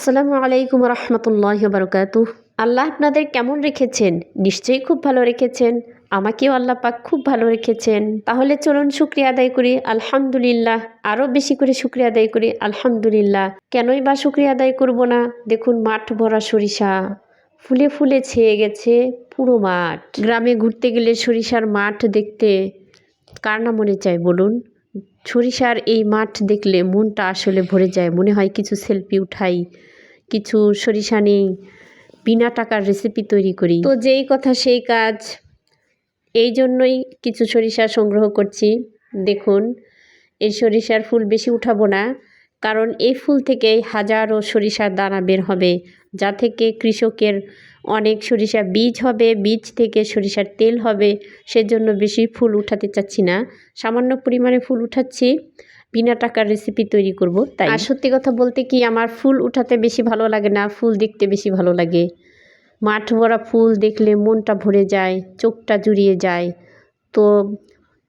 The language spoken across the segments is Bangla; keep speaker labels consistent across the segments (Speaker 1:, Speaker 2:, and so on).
Speaker 1: আসসালামু আলাইকুম রহমতুল্লাহ বারকাত আল্লাহ আপনাদের কেমন রেখেছেন? নিশ্চয়ই খুব ভালো রেখেছেন। আমাকেও আল্লাহ পাক খুব ভালো রেখেছেন। তাহলে চলুন শুক্রিয়া আদায় করি। আলহামদুলিল্লাহ, আরও বেশি করে শুক্রিয়া আদায় করি। আলহামদুলিল্লাহ, কেনই বা শুক্রিয়া আদায় করব না? দেখুন, মাঠ ভরা সরিষা। ফুলে ফুলে ছেয়ে গেছে পুরো মাঠ। গ্রামে ঘুরতে গেলে সরিষার মাঠ দেখতে কার না মনে চায় বলুন? সরিষার এই মাঠ দেখলে মনটা আসলে ভরে যায়। মনে হয় কিছু সেলফি উঠাই। কিছু সরিষা নেই, বিনা টাকার রেসিপি তৈরি করি। তো যেই কথা সেই কাজ। এই জন্যই কিছু সরিষা সংগ্রহ করছি। দেখুন, এই সরিষার ফুল বেশি উঠাবো না, কারণ এই ফুল থেকেই হাজারো সরিষার দানা বের হবে, যা থেকে কৃষকের অনেক সরিষা বীজ হবে, বীজ থেকে সরিষার তেল হবে, সেজন্য বেশি ফুল উঠাতে চাচ্ছি না। সামান্য পরিমাণে ফুল উঠাচ্ছি। বিনা টাকার রেসিপি তৈরি করব তাই। আর সত্যি কথা বলতে কি আমার ফুল উঠাতে বেশি ভালো লাগে না ফুল দেখতে বেশি ভালো লাগে। মাঠ ভরা ফুল দেখলে মনটা ভরে যায় চোখটা জুড়িয়ে যায়। তো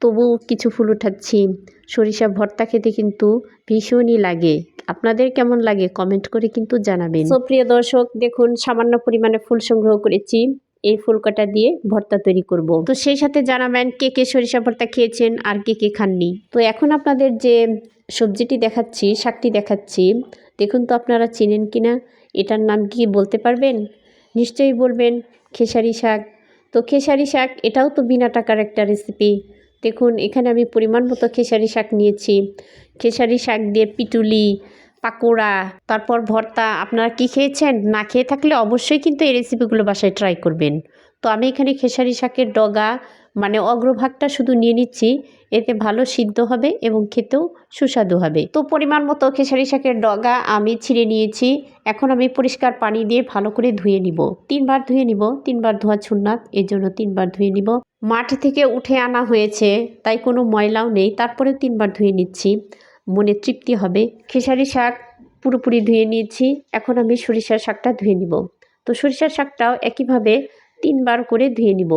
Speaker 1: তবু কিছু ফুল উঠাচ্ছি। সরিষা ভর্তা খেতে কিন্তু ভীষণই লাগে। আপনাদের কেমন লাগে? কমেন্ট করে কিন্তু জানাবেন। তো প্রিয় দর্শক দেখুন সামান্য পরিমাণে ফুল সংগ্রহ করেছি। এই ফুলকাটা দিয়ে ভর্তা তৈরি করব। তো সেই সাথে জানাবেন কে কে সরিষা ভর্তা খেয়েছেন আর কে কে খাননি। তো এখন আপনাদের যে সবজিটি দেখাচ্ছি, শাকটি দেখাচ্ছি, দেখুন তো আপনারা চেনেন কিনা এটার নাম কি বলতে পারবেন? নিশ্চয়ই বলবেন খেসারি শাক। তো খেসারি শাক, এটাও তো বিনা টাকার একটা রেসিপি দেখুন, এখানে আমি পরিমাণ মতো খেসারি শাক নিয়েছি। খেসারি শাক দিয়ে পিটুলি পাকোড়া, তারপর ভর্তা, আপনারা কি খেয়েছেন? না খেয়ে থাকলে অবশ্যই কিন্তু এই রেসিপিগুলো বাসায় ট্রাই করবেন। তো আমি এখানে খেসারি শাকের ডগা মানে অগ্রভাগটা শুধু নিয়ে নিচ্ছি। এতে ভালো সিদ্ধ হবে এবং খেতেও সুস্বাদু হবে। তো পরিমাণ মতো খেসারি শাকের ডগা আমি ছিঁড়ে নিয়েছি। এখন আমি পরিষ্কার পানি দিয়ে ভালো করে ধুয়ে নিব। তিনবার ধুয়ে নিব, তিনবার ধোয়া ছুন্নাত, এর জন্য তিনবার ধুয়ে নিব। মাঠ থেকে উঠে আনা হয়েছে, তাই কোনো ময়লাও নেই। তারপরে তিনবার ধুয়ে নিচ্ছি। মনে তৃপ্তি হবে। খেসারি শাক পুরোপুরি ধুয়ে নিয়েছি। এখন আমি সরিষার শাকটা ধুয়ে নিব। তো সরিষার শাকটাও একইভাবে তিনবার করে ধুয়ে নিব।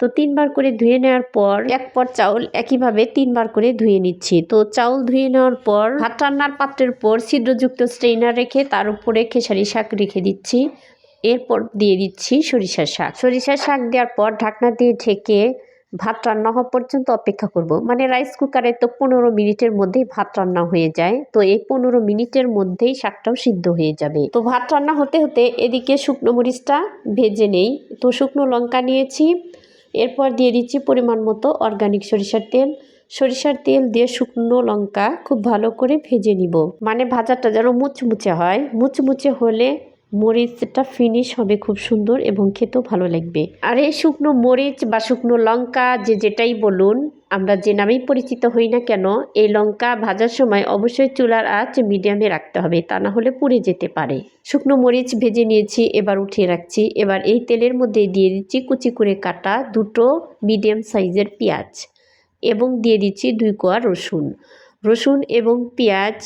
Speaker 1: তো তিনবার করে ধুয়ে নেওয়ার পর এক পর চাউল একইভাবে তিনবার করে ধুয়ে নিচ্ছি। তো চাউল ধুয়ে নেওয়ার পর ভাত রান্নার পাত্রের পর ছিদ্রযুক্ত স্ট্রেইনার রেখে তার উপরে খেসারি শাক রেখে দিচ্ছি। এরপর দিয়ে দিচ্ছি সরিষার শাক। সরিষার শাক দেওয়ার পর ঢাকনা দিয়ে ঢেকে ভাত রান্না হওয়া পর্যন্ত অপেক্ষা করব। মানে রাইস কুকারে তো পনেরো মিনিটের মধ্যেই ভাত রান্না হয়ে যায়। তো এই পনেরো মিনিটের মধ্যেই শাকটাও সিদ্ধ হয়ে যাবে। তো ভাত রান্না হতে হতে এদিকে শুকনো মরিচটা ভেজে নেই। তো শুকনো লঙ্কা নিয়েছি। এরপর দিয়ে দিচ্ছি পরিমাণ মতো অর্গানিক সরিষার তেল। সরিষার তেল দিয়ে শুকনো লঙ্কা খুব ভালো করে ভেজে নিব। মানে ভাজাটা যেন মুচমুচে হয়। মুচমুচে হলে মরিচটা ফিনিশ হবে খুব সুন্দর এবং খেতেও ভালো লাগবে। আর এই শুকনো মরিচ বা শুকনো লঙ্কা যে যেটাই বলুন, আমরা যে নামেই পরিচিত হই না কেন, এই লঙ্কা ভাজার সময় অবশ্যই চুলার আঁচ মিডিয়ামে রাখতে হবে, তা না হলে পুড়ে যেতে পারে। শুকনো মরিচ ভেজে নিয়েছি, এবার উঠিয়ে রাখছি। এবার এই তেলের মধ্যে দিয়ে দিচ্ছি কুচি করে কাটা দুটো মিডিয়াম সাইজের পেঁয়াজ এবং দিয়ে দিচ্ছি দুই কোয়া রসুন। রসুন এবং পেঁয়াজ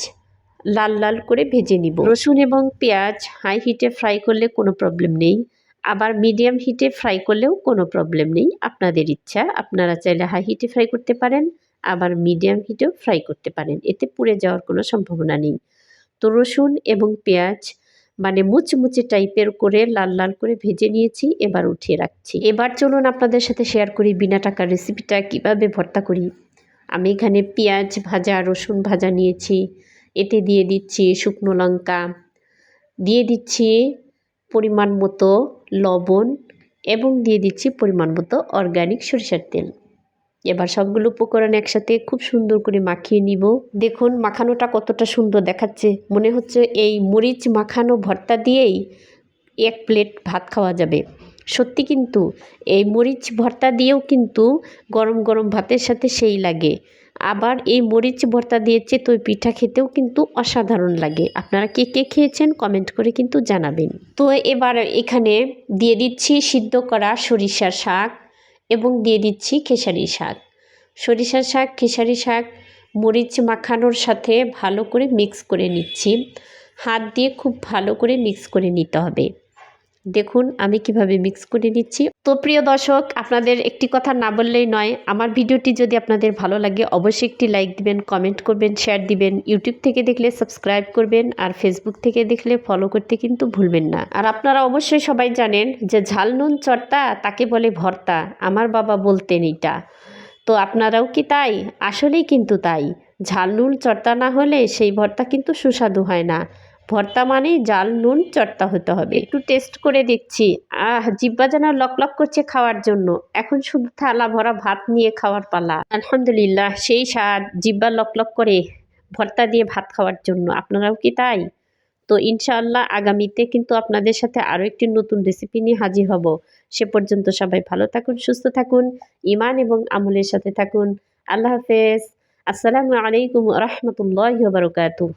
Speaker 1: লাল লাল করে ভেজে নিব। রসুন এবং পেঁয়াজ হাই হিটে ফ্রাই করলে কোনো প্রবলেম নেই। আবার মিডিয়াম হিটে ফ্রাই করলেও কোনো প্রবলেম নেই। আপনাদের ইচ্ছা, আপনারা চাইলে হাই হিটে ফ্রাই করতে পারেন, আবার মিডিয়াম হিটেও ফ্রাই করতে পারেন। এতে পুড়ে যাওয়ার কোনো সম্ভাবনা নেই। তো রসুন এবং পেঁয়াজ মানে মুচমুচে টাইপের করে লাল লাল করে ভেজে নিয়েছি, এবার উঠিয়ে রাখছি। এবার চলুন আপনাদের সাথে শেয়ার করি বিনা টাকার রেসিপিটা কীভাবে ভর্তা করি। আমি এখানে পেঁয়াজ ভাজা, রসুন ভাজা নিয়েছি। এতে দিয়ে দিচ্ছি শুকনো লঙ্কা। দিয়ে দিচ্ছি পরিমাণ মতো লবণ এবং দিয়ে দিচ্ছি পরিমাণ মতো অর্গানিক সরিষার তেল। এবার সবগুলো উপকরণ একসাথে খুব সুন্দর করে মাখিয়ে নিব। দেখুন, মাখানোটা কতটা সুন্দর দেখাচ্ছে। মনে হচ্ছে এই মরিচ মাখানো ভর্তা দিয়েই এক প্লেট ভাত খাওয়া যাবে। সত্যি কিন্তু, এই মরিচ ভর্তা দিয়েও কিন্তু গরম গরম ভাতের সাথে সেই লাগে। আবার এই মরিচ ভর্তা দিয়ে চেতই পিঠা খেতেও কিন্তু অসাধারণ লাগে। আপনারা কে কে খেয়েছেন কমেন্ট করে কিন্তু জানাবেন। তো এবার এখানে দিয়ে দিচ্ছি সিদ্ধ করা সরিষার শাক এবং দিয়ে দিচ্ছি খেসারি শাক। সরিষার শাক, খেসারি শাক, মরিচ মাখানোর সাথে ভালো করে মিক্স করে নিচ্ছি। হাত দিয়ে খুব ভালো করে মিক্স করে নিতে হবে। দেখুন, আমি কীভাবে মিক্স করে নিচ্ছি। তো প্রিয় দর্শক, আপনাদের একটি কথা না বললেই নয়, আমার ভিডিওটি যদি আপনাদের ভালো লাগে, অবশ্যই একটি লাইক দিবেন কমেন্ট করবেন শেয়ার দিবেন। ইউটিউব থেকে দেখলে সাবস্ক্রাইব করবেন, আর ফেসবুক থেকে দেখলে ফলো করতে কিন্তু ভুলবেন না। আর আপনারা অবশ্যই সবাই জানেন যে ঝাল নুন চর্তা তাকে বলে ভর্তা, আমার বাবা বলতেন এটা। তো আপনারাও কি তাই? আসলেই কিন্তু তাই। ঝাল নুন চর্তা না হলে সেই ভর্তা কিন্তু সুস্বাদু হয় না। ভর্তা মানে জাল, নুন চর্তা হতে হবে। একটু টেস্ট করে দেখছি। আহ, জিব্বা যেন লক লক করছে খাওয়ার জন্য। এখন শুধু থালা ভরা ভাত নিয়ে খাওয়ার পালা। আলহামদুলিল্লাহ, সেই স্বাদ, জিব্বা লক লক করে ভর্তা দিয়ে ভাত খাওয়ার জন্য। আপনারাও কি তাই? তো ইনশাআল্লাহ আগামীতে কিন্তু আপনাদের সাথে আরও একটি নতুন রেসিপি নিয়ে হাজির হব। সে পর্যন্ত সবাই ভালো থাকুন, সুস্থ থাকুন ইমান এবং আমলের সাথে থাকুন। আল্লাহ হাফেজ। আসসালামু আলাইকুম রহমতুল্লাহ বারকাতু